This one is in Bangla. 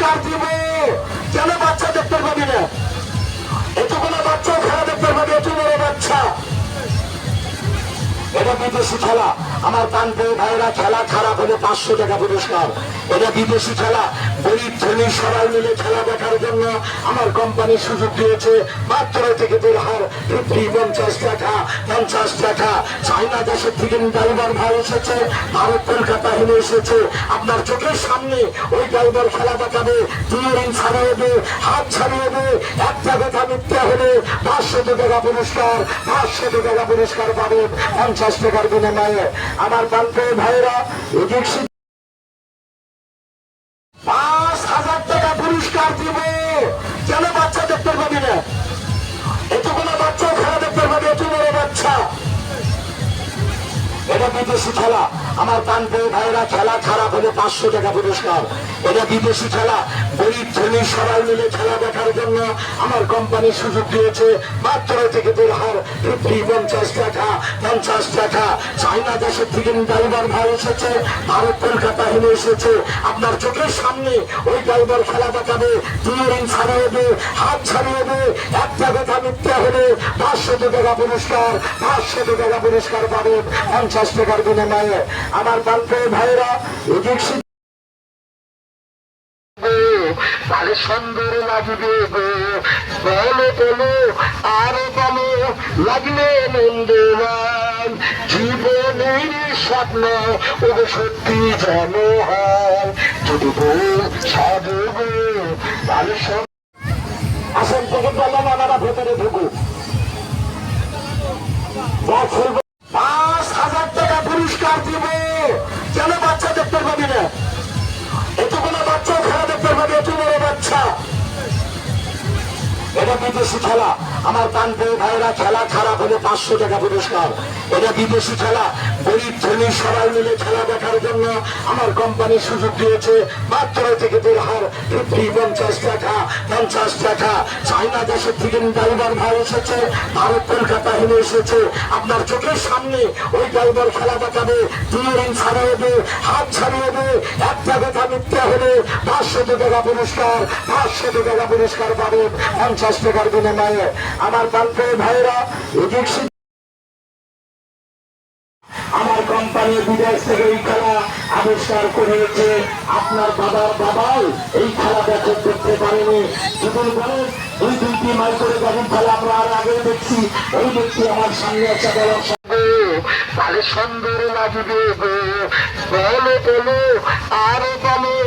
পুরস্কার দিব এটা বিদেশি খেলা। আমার প্রান্তে ভাইরা খেলা খারাপ হলে পাঁচশো টাকা পুরস্কার। এটা বিদেশি খেলা। গরিব ধনী সবাই মিলে খেলা দেখার জন্য আমার কোম্পানি সুযোগ দিয়েছে। মাত্র থেকে দেড় হার ফিফটি, পঞ্চাশ টাকা পঞ্চাশ টাকা। চাইনা দেশের থেকে ড্রাইভার ভাই এসেছে, ভারত কলকাতা হেলে এসেছে। আপনার চোখের সামনে ওই ড্রাইভার খেলা দেখাবে। তিন ছাড়িয়ে দেবে হাত ছাড়িয়ে দেবে একটা কথা মিথ্যা হলে পাঁচশো টাকা পুরস্কার পাঁচশো টাকা পুরস্কার পাবেন পঞ্চাশ টাকার বিনিময়ে আমার বান্ধব ভাইরা পাঁচ হাজার টাকা পুরস্কার দিব। কেন বাচ্চা দেখতে পাবি না? এতগুলো বাচ্চাও খেলা দেখতে এত বড় বাচ্চা। এটা বিদেশি খেলা। আমার প্রান্তে ভাইরা খেলা খারাপ হলে পাঁচশো টাকা পুরস্কার। এটা বিদেশি খেলা। গরিব ধনী সবাই মিলে খেলা দেখার জন্য আমার কোম্পানি সুযোগ দিয়েছে। মাত্র থেকে দেড় হার ফিফটি পঞ্চাশ টাকা পঞ্চাশ টাকা। চাইনা দেশের থেকে ড্রাইভার ভাই এসেছে, ভারত কলকাতা হেলে এসেছে। আপনার চোখের সামনে ওই ড্রাইভার খেলা দেখাবে। তিন ছাড়িয়ে দেবে, হাত ছাড়িয়ে দেবে। একটা কথা মিথ্যা হলে পাঁচশো টাকা পুরস্কার, পাঁচশো টাকা পুরস্কার পাবেন পঞ্চাশ টাকার বিনিময়ে। আমার বান্ধব ভাইরা এদিক তাহলে সুন্দর লাগবে গো। বলো বলো, আরও বলো, লাগলে মন্দিরান জীবনের স্বপ্ন ও সত্যি যেন হয়। যদি বল, সাধু গো, তাহলে আসল পর্যন্ত আমরা ভেতরে ঢুকুক। এটা বিদেশি খেলা। আমার প্রান্তে ভাইরা খেলা খারাপ হলে পাঁচশো টাকা পুরস্কার। এটা বিদেশি খেলা, গরিব ধনী সবাই মিলে খেলা দেখার জন্য আমার কোম্পানি সুযোগ দিয়েছে। মাত্র থেকে দেড় হার ফিফটি, পঞ্চাশ টাকা পঞ্চাশ টাকা। চাইনা দেশের থেকে ড্রাইভার ভাই এসেছে, ভারত, কলকাতা হেলে এসেছে। আপনার চোখের সামনে ওই ড্রাইভার খেলা দেখাবে তিন ছাড়িয়ে দেবে হাত ছাড়িয়ে দেবে একটা কথা মিথ্যা হলে পাঁচশো টাকা পুরস্কার, পাঁচশো টাকা পুরস্কার পাবেন পঞ্চাশ টাকার বিনিময়ে আমার বান্ধব ভাইরা আমার কোম্পানি বিদেশ থেকে এই খেলা আবিষ্কার করেছে। আপনার বাবার বাবাও এই খেলা দেখে দেখতে পারেনি। যদি বলেন দুই দুইটি মাইল করে যখন খেলা আমরা আর আগে দেখছি। এই ব্যক্তি আমার সামনে একটা বড় তাহলে সুন্দর লাগবে বলো বলো, আরও বলো।